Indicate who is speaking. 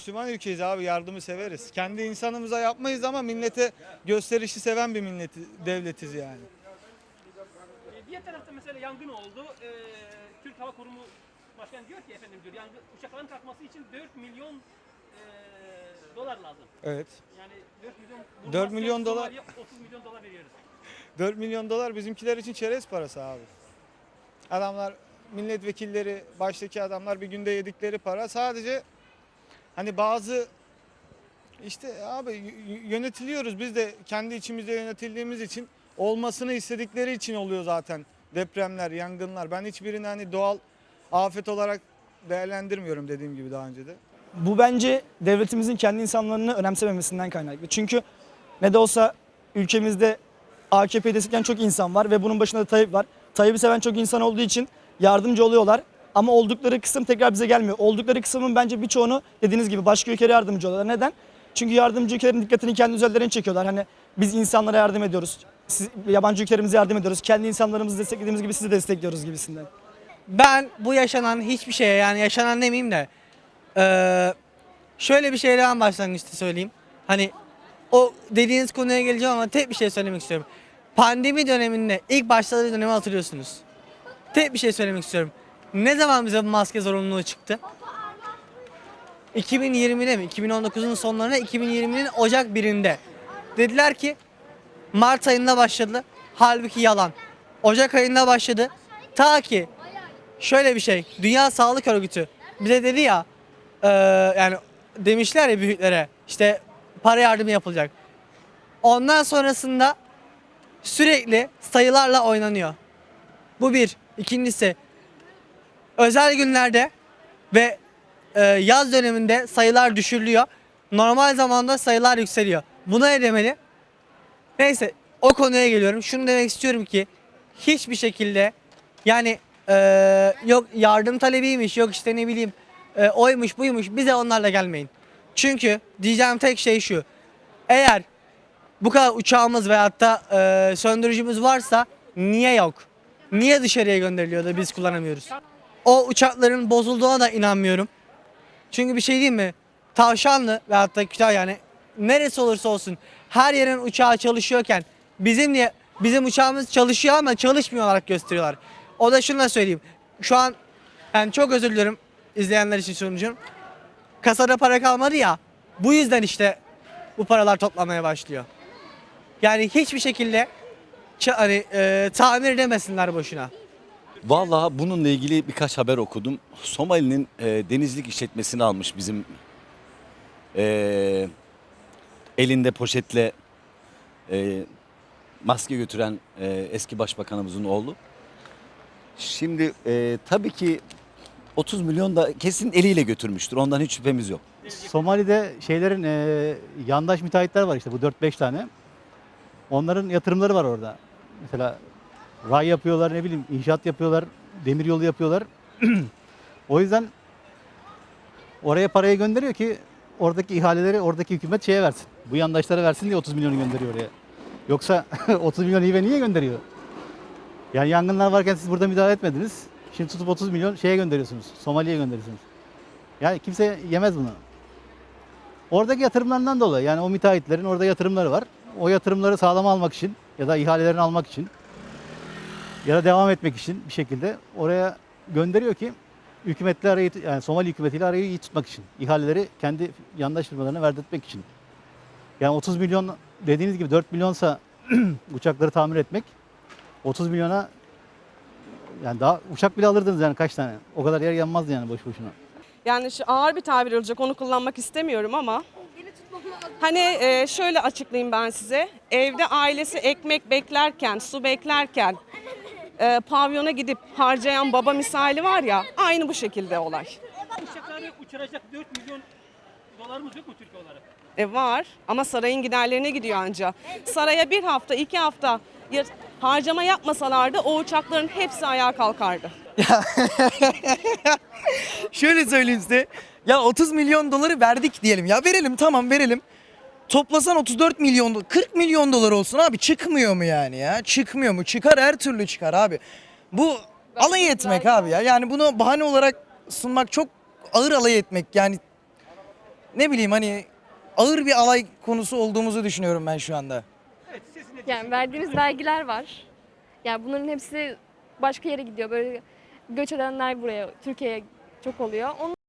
Speaker 1: Müslüman ülkeyiz abi yardımı severiz. Kendi insanımıza yapmayız ama millete gösterişi seven bir milleti, devletiz yani.
Speaker 2: Ee, Diğer tarafta mesela yangın oldu. Ee, Türk Hava Kurumu Başkanı diyor ki efendim diyor yangın uçakların kalkması için 4 milyon ee, dolar lazım.
Speaker 1: Evet.
Speaker 2: Yani 4 milyon
Speaker 1: 4 milyon dolar-
Speaker 2: Somali'ye 30 milyon dolar veriyoruz.
Speaker 1: 4 milyon dolar bizimkiler için çerez parası abi. Adamlar milletvekilleri baştaki adamlar bir günde yedikleri para sadece hani bazı işte abi yönetiliyoruz biz de kendi içimizde yönetildiğimiz için olmasını istedikleri için oluyor zaten depremler, yangınlar. Ben hiçbirini hani doğal afet olarak değerlendirmiyorum dediğim gibi daha önce de.
Speaker 3: Bu bence devletimizin kendi insanlarını önemsememesinden kaynaklı. Çünkü ne de olsa ülkemizde AKP'yi destekleyen çok insan var ve bunun başında da Tayyip var. Tayyip'i seven çok insan olduğu için yardımcı oluyorlar. Ama oldukları kısım tekrar bize gelmiyor. Oldukları kısmın bence birçoğunu dediğiniz gibi başka ülkelere yardımcı oluyorlar. Neden? Çünkü yardımcı ülkelerin dikkatini kendi üzerlerine çekiyorlar. Hani biz insanlara yardım ediyoruz. Siz, yabancı ülkelerimize yardım ediyoruz. Kendi insanlarımızı desteklediğimiz gibi sizi destekliyoruz gibisinden.
Speaker 4: Ben bu yaşanan hiçbir şeye yani yaşanan demeyeyim de eee, şöyle bir şeyden başlangıçta söyleyeyim. Hani o dediğiniz konuya geleceğim ama tek bir şey söylemek istiyorum. Pandemi döneminde ilk başladığı dönemi hatırlıyorsunuz. Tek bir şey söylemek istiyorum. Ne zaman bize bu maske zorunluluğu çıktı? 2020'de mi? 2019'un sonlarına 2020'nin Ocak 1'inde. Dediler ki Mart ayında başladı. Halbuki yalan. Ocak ayında başladı. Ta ki şöyle bir şey. Dünya Sağlık Örgütü bize dedi ya eee, yani demişler ya büyüklere işte para yardımı yapılacak. Ondan sonrasında sürekli sayılarla oynanıyor. Bu bir. İkincisi özel günlerde ve e, yaz döneminde sayılar düşürülüyor. Normal zamanda sayılar yükseliyor. Buna ne demeli? Neyse o konuya geliyorum. Şunu demek istiyorum ki hiçbir şekilde yani e, yok yardım talebiymiş yok işte ne bileyim e, oymuş buymuş bize onlarla gelmeyin. Çünkü diyeceğim tek şey şu. Eğer bu kadar uçağımız veyahut da e, söndürücümüz varsa niye yok? Niye dışarıya gönderiliyor da biz kullanamıyoruz? O uçakların bozulduğuna da inanmıyorum. Çünkü bir şey diyeyim mi? Tavşanlı veyahut da Kütahya yani neresi olursa olsun her yerin uçağı çalışıyorken bizim niye bizim uçağımız çalışıyor ama çalışmıyor olarak gösteriyorlar. O da şunu da söyleyeyim. Şu an yani çok özür diliyorum izleyenler için söyleyeceğim. Kasada para kalmadı ya. Bu yüzden işte bu paralar toplamaya başlıyor. Yani hiçbir şekilde hani e, tamir edemesinler boşuna.
Speaker 5: Vallahi bununla ilgili birkaç haber okudum. Somali'nin e, denizlik işletmesini almış bizim e, elinde poşetle e, maske götüren e, eski başbakanımızın oğlu. Şimdi e, tabii ki 30 milyon da kesin eliyle götürmüştür. Ondan hiç şüphemiz yok.
Speaker 6: Somali'de şeylerin e, yandaş müteahhitler var işte bu 4-5 tane. Onların yatırımları var orada. Mesela ray yapıyorlar ne bileyim inşaat yapıyorlar, demir yolu yapıyorlar. o yüzden oraya parayı gönderiyor ki oradaki ihaleleri oradaki hükümet şeye versin. Bu yandaşlara versin diye 30 milyonu gönderiyor oraya. Yoksa 30 milyon hibe niye gönderiyor? Yani yangınlar varken siz burada müdahale etmediniz. Şimdi tutup 30 milyon şeye gönderiyorsunuz. Somali'ye gönderiyorsunuz. Yani kimse yemez bunu. Oradaki yatırımlarından dolayı yani o müteahhitlerin orada yatırımları var. O yatırımları sağlam almak için ya da ihalelerini almak için ya da devam etmek için bir şekilde oraya gönderiyor ki hükümetle arayı yani Somali hükümetiyle arayı iyi tutmak için. ihaleleri kendi yandaş firmalarına verdirtmek için. Yani 30 milyon dediğiniz gibi 4 milyonsa uçakları tamir etmek 30 milyona yani daha uçak bile alırdınız yani kaç tane. O kadar yer yanmazdı yani boş boşuna.
Speaker 7: Yani şu ağır bir tabir olacak onu kullanmak istemiyorum ama hani e, şöyle açıklayayım ben size. Evde ailesi ekmek beklerken, su beklerken e, pavyona gidip harcayan baba misali var ya aynı bu şekilde olay.
Speaker 2: Uçakları uçuracak 4 milyon dolarımız yok mu Türkiye olarak?
Speaker 7: E var ama sarayın giderlerine gidiyor anca. Saraya bir hafta, iki hafta ya- harcama yapmasalardı o uçakların hepsi ayağa kalkardı.
Speaker 8: Şöyle söyleyeyim size. Ya 30 milyon doları verdik diyelim. Ya verelim tamam verelim. Toplasan 34 milyon dolar, 40 milyon dolar olsun abi çıkmıyor mu yani ya? Çıkmıyor mu? Çıkar her türlü çıkar abi. Bu alay etmek abi ya. Yani bunu bahane olarak sunmak çok ağır alay etmek. Yani ne bileyim hani ağır bir alay konusu olduğumuzu düşünüyorum ben şu anda.
Speaker 9: Yani verdiğimiz vergiler var. Yani bunların hepsi başka yere gidiyor. Böyle göç edenler buraya, Türkiye'ye çok oluyor. Onun